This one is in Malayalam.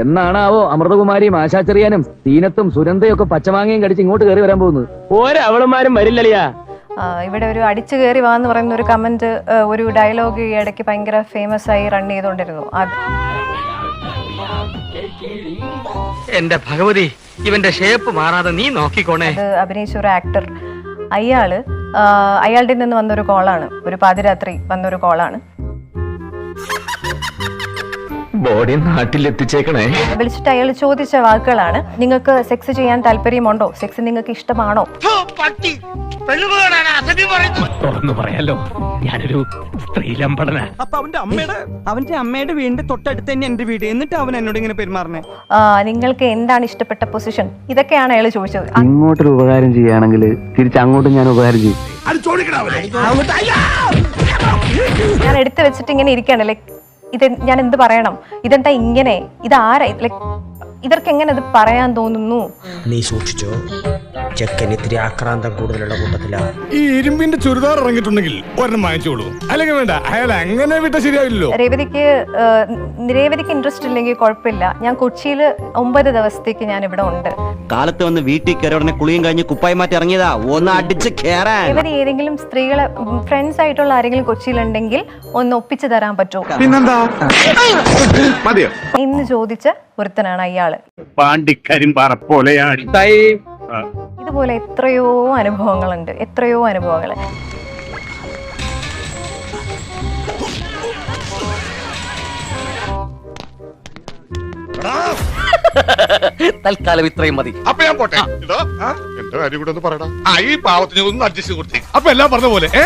എന്നാണാവോ അമൃതകുമാരിയും ആശാചെറിയാനും തീനത്തും സുരന്തയൊക്കെ ഒക്കെ പച്ചമാങ്ങയും കടിച്ച് ഇങ്ങോട്ട് കയറി വരാൻ പോകുന്നത്? ഒരവളുമാരും വരില്ലളിയാ. ആ, ഇവിടെ ഒരു അടിച്ചു കയറി വാന്ന് പറയുന്ന ഒരു കമന്റ് ഒരു ഡയലോഗ് ഈ ഇടയ്ക്ക് ഭയങ്കര ഫേമസ് ആയി റൺ ചെയ്തോണ്ടിരുന്നു അത് എന്റെ ഭഗവതി ഇവന്റെ ഷേപ്പ് മാറാതെ നീ നോക്കിക്കോണേ. അത് അഭിനയിച്ച ഒരു ആക്ടർ അയാൾ അയാളുടെ നിന്ന് വന്നൊരു കോളാണ് ഒരു പാതിരാത്രി വന്നൊരു കോളാണ് ബോഡി നാട്ടിലെത്തിച്ചേക്കണേ. വിളിച്ചിട്ട് അയാൾ ചോദിച്ച വാക്കുകളാണ്. നിങ്ങൾക്ക് സെക്സ് ചെയ്യാൻ താല്പര്യമുണ്ടോ? സെക്സ് നിങ്ങൾക്ക് ഇഷ്ടമാണോ? തുറന്നു പറയാലോ. ഞാനൊരു സ്ത്രീലമ്പടന. അപ്പൊ അവന്റെ അമ്മയുടെ അവന്റെ അമ്മയുടെ വീടിന്റെ തൊട്ടടുത്ത് തന്നെ എന്റെ വീട്. എന്നിട്ട് അവൻ എന്നോട് ഇങ്ങനെ പെരുമാറണേ? ആ, നിങ്ങൾക്ക് എന്താണ് ഇഷ്ടപ്പെട്ട പൊസിഷൻ ഇതൊക്കെയാണ് അയാൾ ചോദിച്ചത്. അങ്ങോട്ട് ഇങ്ങോട്ടൊരു ഉപകാരം ചെയ്യുകയാണെങ്കിൽ തിരിച്ച് അങ്ങോട്ടും ഞാൻ ഉപകാരം ചെയ്യും. ഞാൻ എടുത്തു വെച്ചിട്ട് ഇങ്ങനെ ഇരിക്കുകയാണ് ഇത് ഞാൻ എന്ത് പറയണം? ഇതെന്താ ഇങ്ങനെ? ഇത് ആരാ ലൈക്ക് ഇവർക്ക് എങ്ങനെ ഇത് പറയാൻ തോന്നുന്നു? നീ സൂക്ഷിച്ചോ? ചെക്കൻ ഇത്തിരി ആക്രാന്തം കൂടുതലുള്ള കൂട്ടത്തിലാണ് ഈ ഇരുമ്പിന്റെ ചുരിദാർ ഇറങ്ങിയിട്ടുണ്ടെങ്കിൽ ഒരെണ്ണം വാങ്ങിച്ചോളൂ. അല്ലെങ്കിൽ വേണ്ട അയാൾ അങ്ങനെ വിട്ട ശരിയാവില്ലല്ലോ. രേവതിക്ക് രേവതിക്ക് ഇൻട്രസ്റ്റ് ഇല്ലെങ്കിൽ കുഴപ്പമില്ല. ഞാൻ കൊച്ചിയിൽ ഒമ്പത് ദിവസത്തേക്ക് ഞാൻ ഇവിടെ ഉണ്ട്. കാലത്ത് വന്ന് വീട്ടിൽ കയറി ഉടനെ കുളിയും കഴിഞ്ഞ് കുപ്പായി മാറ്റി ഇറങ്ങിയതാ. ഒന്ന് അടിച്ച് കേറാൻ. രേവതി ഏതെങ്കിലും സ്ത്രീകളെ ഫ്രണ്ട്സ് ആയിട്ടുള്ള ആരെങ്കിലും കൊച്ചിയിലുണ്ടെങ്കിൽ ഒന്ന് ഒപ്പിച്ചു തരാൻ പറ്റുമോ പിന്നെന്താ? മതിയോ? ഇന്ന് ചോദിച്ച ഒരുത്തനാണ് അയാൾ. പാണ്ടിക്കരിമ്പാറ പോലെയാണ് ഇതുപോലെ എത്രയോ അനുഭവങ്ങളുണ്ട്. എത്രയോ അനുഭവങ്ങൾ. തൽക്കാലം ഇത്രയും മതി. അപ്പൊ ഞാൻ പോട്ടെ. എന്റെ കാര്യം കൂടെ ഒന്ന് പറയടാ. ആ ഈ പാവത്തിന് ഒന്ന് അഡ്ജസ്റ്റ് കൊടുത്തേ. അപ്പൊ എല്ലാം പറഞ്ഞ പോലെ ഏ?